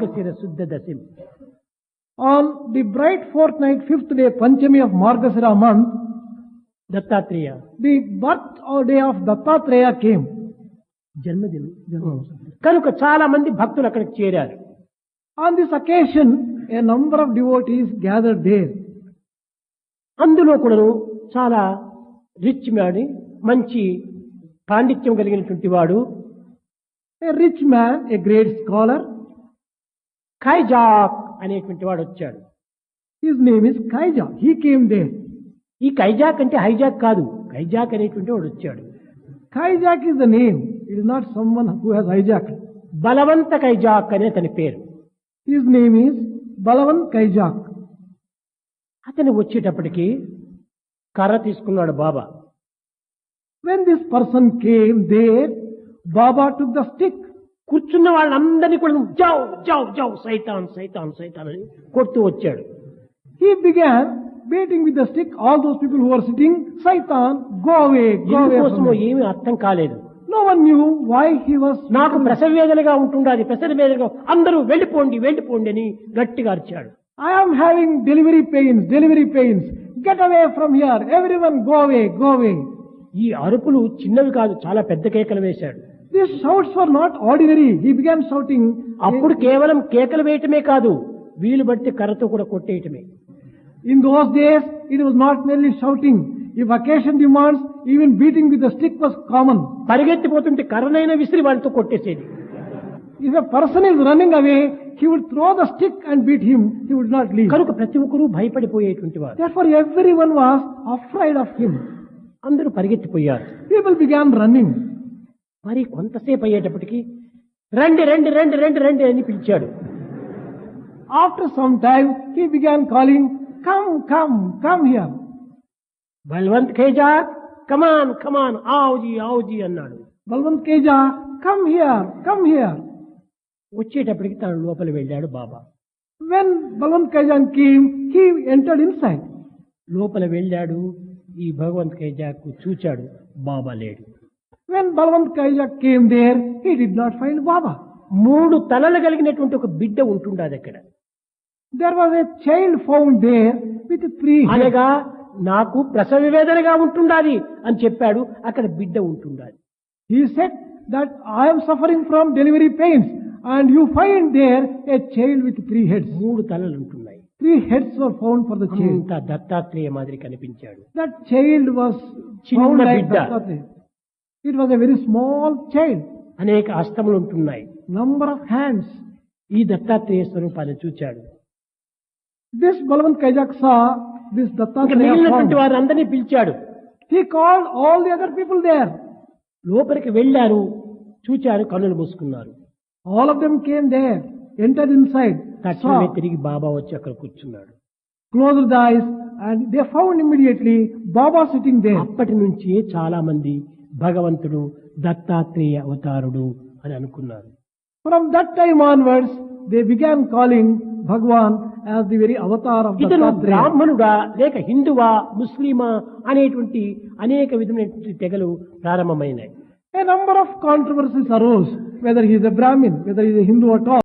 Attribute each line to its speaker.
Speaker 1: మార్గశిర శుద్ధ దశమి
Speaker 2: On the bright fortnight, fifth day, Panchami of Margasira month,
Speaker 1: Dattatreya
Speaker 2: the birth or day of Dattatreya came.
Speaker 1: జన్మదినం కనుక చాలా మంది భక్తులు అక్కడికి చేరారు
Speaker 2: On this occasion, a number of devotees gathered there.
Speaker 1: అందులో కూడాను చాలా రిచ్ మ్యాన్ మంచి పాండిత్యం కలిగినటువంటి వాడు
Speaker 2: A rich man, a great scholar,
Speaker 1: Khaijak అనేటువంటి వాడు వచ్చాడు.
Speaker 2: His name is Khaijak he came there
Speaker 1: ఈ ఖైజాక్ అంటే హైజాక్ కాదు. ఖైజాక్ అనేటువంటి వాడు వచ్చాడు.
Speaker 2: Khaijak is the name it is not someone who he's hijack
Speaker 1: Balwant Khaijak అనే అతని పేరు.
Speaker 2: His name is Balwant Khaijak
Speaker 1: అతను వచ్చేటప్పటికి కర్ర తీసుకున్నాడు Baba.
Speaker 2: When this person came there Baba took the stick
Speaker 1: కూర్చున్న వాళ్ళందరినీ కూడా జావ్ జావ్ జావ్ సైతాన్ సైతాన్ సైతాన్ అని కొడుతూ వచ్చాడు
Speaker 2: stick all those people who were sitting, Saitan, go away, go away.
Speaker 1: ఎందుకోసమో
Speaker 2: From me.
Speaker 1: ఏమీ అర్థం కాలేదు
Speaker 2: No one knew why he was.
Speaker 1: నాకు ప్రసవ వేదనగా ఉంటుండాలి ప్రసవ వేదనగా అందరూ వెళ్ళిపోండి వెళ్ళిపోండి అని గట్టిగా అరిచాడు
Speaker 2: am having delivery pains, delivery pains. Get away from here. Everyone go away, go away.
Speaker 1: ఈ అరుపులు చిన్నవి కాదు చాలా పెద్ద కేకలు వేశాడు
Speaker 2: These shouts were not ordinary. He began shouting.
Speaker 1: అప్పుడు కేవలం కేకలు వేయటమే కాదు వీలు బట్టి కర్రతో కూడా కొట్టేయటమే
Speaker 2: In those days, it was not merely shouting. If occasion demands, even beating with the stick was common.
Speaker 1: పరిగెత్తిపోతుంటే కర్రనైనా విసిరి వాడితో కొట్టేసేది
Speaker 2: If a person is running away, he would throw the stick and beat him. He would not leave.
Speaker 1: కనుక ప్రతి ఒక్కరూ భయపడిపోయేటువంటి వారు
Speaker 2: Therefore, everyone was afraid of him.
Speaker 1: అందరూ పరిగెత్తిపోయారు
Speaker 2: People began running.
Speaker 1: మరి కొంతసేపు అయ్యేటప్పటికీ రండి రండి రండి రండి రండి అని పిలిచాడు.
Speaker 2: After some time he began calling come come come here
Speaker 1: Balwant Keja come on come on ఆవుజీ ఆవుజీ అన్నాడు.
Speaker 2: Balwant Keja come here come here
Speaker 1: వచ్చేటప్పటికి తన లోపల వెళ్ళాడు Baba.
Speaker 2: When Balwant Kaijan came he entered inside
Speaker 1: లోపల వెళ్ళాడు ఈ భగవంత్ కేజాకు చూచాడు బాబా లేడు.
Speaker 2: When Balwant came there he did not find Baba
Speaker 1: మూడు తలలు కలిగినటువంటి ఒక బిడ్డ ఉంటుండదు అక్కడ.
Speaker 2: There was a child found there with three
Speaker 1: అనగా నాకు ప్రసవ వేదనగా ఉంటుండాలి అని చెప్పాడు. అక్కడ బిడ్డ ఉంటుండాలి
Speaker 2: he said that I'm suffering from delivery pains and you find there a child with three heads
Speaker 1: మూడు తలలు ఉంటున్నాయి.
Speaker 2: Three heads were found for
Speaker 1: child Dattatreya మాదిరి కనిపించాడు.
Speaker 2: That
Speaker 1: child
Speaker 2: was it was a very small child
Speaker 1: అనేక అష్టములు ఉంటున్నాయి.
Speaker 2: Number of hands
Speaker 1: ఈ దత్తాత్రేయ స్వరూపాన్ని చూచాడు.
Speaker 2: దిస్
Speaker 1: బలవంత్
Speaker 2: కైజాక్సా
Speaker 1: దిస్
Speaker 2: దత్తాత్రేయ
Speaker 1: వారందరినీ పిలిచాడు.
Speaker 2: He called all the other people there
Speaker 1: లోపలికి వెళ్ళారు. చూచారు కన్నులు మూసుకున్నారు.
Speaker 2: All of them came they enter inside
Speaker 1: తిరిగి బాబా వచ్చి అక్కడ కూర్చున్నాడు.
Speaker 2: Close the and they found immediately Baba sitting they
Speaker 1: అప్పటి నుంచి చాలా మంది భగవంతుడు దత్తాత్రేయ అవతారుడు అని అనుకున్నారు.
Speaker 2: From that time onwards they began calling Bhagwan as the
Speaker 1: very
Speaker 2: avatar
Speaker 1: బ్రాహ్మణుడా లేక హిందువా ముస్లిమా అనేటువంటి అనేక విధమైన తెగలు ప్రారంభమైనాయి.
Speaker 2: A number of controversies arose whether he's a Brahmin whether he's Hindu at all